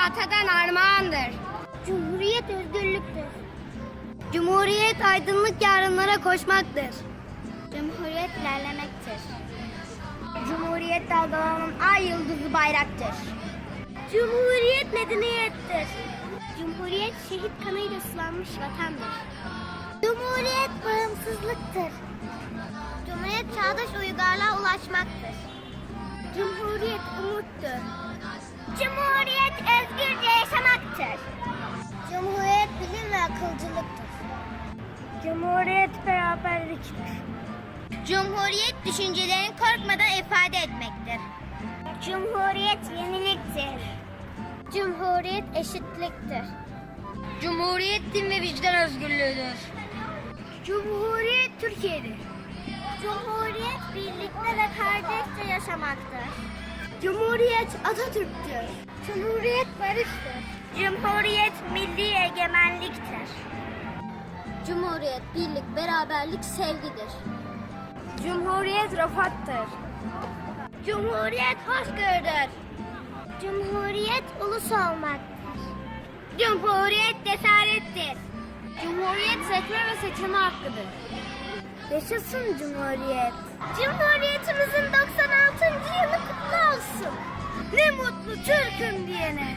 atadan armağandır. Cumhuriyet özgürlüktür. Cumhuriyet aydınlık yarınlara koşmaktır. Cumhuriyet ilerlemektir. Cumhuriyet dalgalanan ay yıldızı bayraktır. Cumhuriyet medeniyettir. Cumhuriyet şehit kanıyla ıslanmış vatandır. Cumhuriyet bağımsızlıktır. Cumhuriyet çağdaş uygarlığa ulaşmaktır. Cumhuriyet beraberliktir. Cumhuriyet düşüncelerini korkmadan ifade etmektir. Cumhuriyet yeniliktir. Cumhuriyet eşitliktir. Cumhuriyet din ve vicdan özgürlüğüdür. Cumhuriyet Türkiye'dir. Cumhuriyet birlikte ve kardeşçe yaşamaktır. Cumhuriyet Atatürk'tür. Cumhuriyet barıştır. Cumhuriyet milli egemenliktir. Cumhuriyet birlik, beraberlik, sevgidir. Cumhuriyet rafattır. Cumhuriyet hoşgörüdür. Cumhuriyet ulus olmaktır. Cumhuriyet cesarettir. Cumhuriyet seçme ve seçilme hakkıdır. Yaşasın Cumhuriyet. Cumhuriyetimizin 96. yılı kutlu olsun. Ne mutlu Türk'üm diyene.